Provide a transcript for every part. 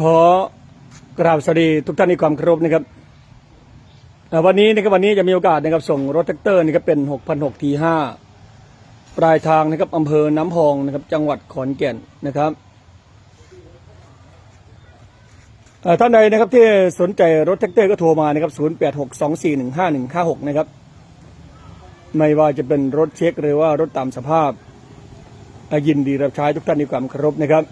ขอกราบสวัสดีทุกท่านในความเคารพนะครับวันนี้นะครับวันนี้จะมีโอกาสนะครับส่งรถแท็กเตอร์นะครับเป็น6,600ที5ปลายทางนะครับอำเภอน้ำพองนะครับจังหวัดขอนแก่นนะครับท่านใดนะครับที่สนใจรถแท็กเตอร์ก็โทรมานะครับ0862415156นะครับไม่ว่าจะเป็นรถเช็คหรือว่ารถตามสภาพอ่อยินดีรับใช้ทุกท่านในความเคารพนะครับ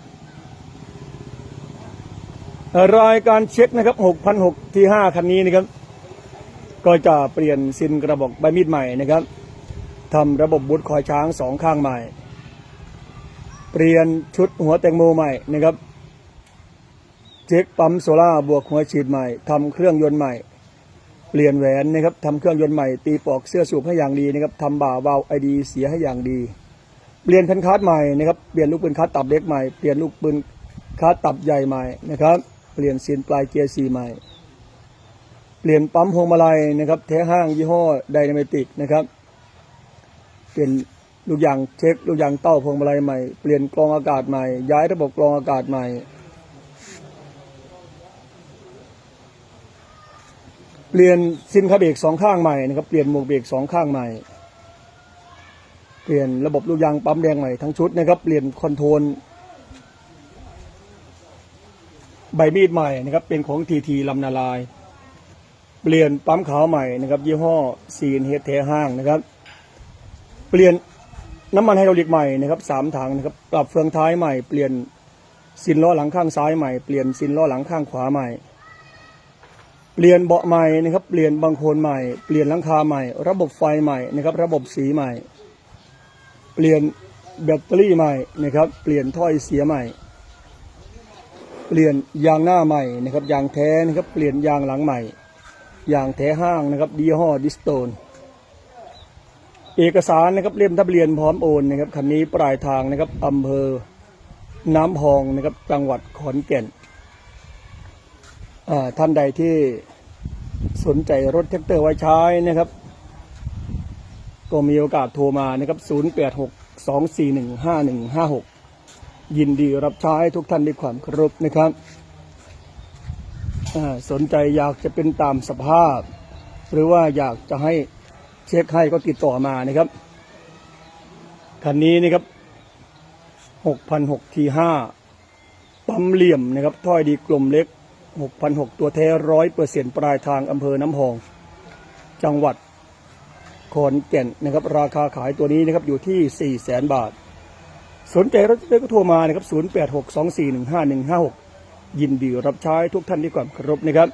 รายการเช็คนะครับ6,600ที่5คันนี้นะครับ ก็จะเปลี่ยนซินกระบอกใบมีดใหม่นะครับทำระบบบุตรคอยช้างสองข้างใหม่ เปลี่ยนชุดหัวแตงโมใหม่นะครับ เช็คปั๊มโซล่าบวกหัวฉีดใหม่ทำเครื่องยนต์ใหม่ เปลี่ยนแหวนนะครับทำเครื่องยนต์ใหม่ ตีปลอกเสื้อสูบให้อย่างดีนะครับทำบ่าวาล์วไอดีเสียให้อย่างดี เปลี่ยนคันคาร์ดใหม่นะครับ เปลี่ยนลูกปืนคาร์ดตับเล็กใหม่ เปลี่ยนลูกปืนคาร์ดตับใหญ่ใหม่นะครับ เปลี่ยนเซียนปลายเกียร์สีใหม่ เปลี่ยนปั๊มพวงมาลัยนะครับแท้ห้างยี่ห้อไดนามิติกนะครับ เปลี่ยนลูกยางเช็คลูกยางเต้าพวงมาลัยใหม่ เปลี่ยนกรองอากาศใหม่ ย้ายระบบกรองอากาศใหม่ เปลี่ยนซินคาเบรกสองข้างใหม่นะครับ เปลี่ยนหมวกเบรกสองข้างใหม่ เปลี่ยนระบบลูกยางปั๊มแดงใหม่ทั้งชุดนะครับ เปลี่ยนคอนโทรล ใบมีดใหม่นะครับเป็นของทีทีลำนาลาย เปลี่ยนปั๊มขาวใหม่นะครับยี่ห้อซีนเฮดเทห้างนะครับ เปลี่ยนน้ำมันไฮดรอลิกใหม่นะครับสามถังนะครับปรับเฟืองท้ายใหม่เปลี่ยนซินล้อหลังข้างซ้ายใหม่เปลี่ยนซินล้อหลังข้างขวาใหม่ เปลี่ยนเบาะใหม่นะครับเปลี่ยนบังโคลนใหม่เปลี่ยนหลังคาใหม่ ระบบไฟใหม่นะครับระบบสีใหม่ เปลี่ยนแบตเตอรี่ใหม่นะครับเปลี่ยนถ้อยเสียใหม่ เปลี่ยนยางหน้าใหม่นะครับยางแท้นะครับเปลี่ยนยางหลังใหม่ยางแท้ห้างนะครับดีห่อดิสโตน เอกสารนะครับเล่มทะเบียนพร้อมโอนนะครับคันนี้ปลายทางนะครับอำเภอน้ำพองนะครับจังหวัดขอนแก่นท่านใดที่สนใจรถแท็กเตอร์ไว้ใช้นะครับ ก็มีโอกาสโทรมานะครับ 0862415156 ยินดีรับใช้ทุกท่านด้วยความเคารพนะครับ สนใจอยากจะเป็นตามสภาพ หรือว่าอยากจะให้เช็คให้ก็ติดต่อมานะครับ คันนี้นะครับ6,600ที5ปั๊มเหลี่ยมนะครับถ้อยดีกลมเล็ก6,600ตัวแท้ร้อยเปอร์เซ็นต์ปลายทางอำเภอน้ำพอง จังหวัดขอนแก่นนะครับ ราคาขายตัวนี้นะครับอยู่ที่ 4 0 0 0 0 0 บาท สนใจรถเล็กก็โทรมานะครับ 0862415156 ยินดีรับใช้ทุกท่านด้วยความเคารพนะครับ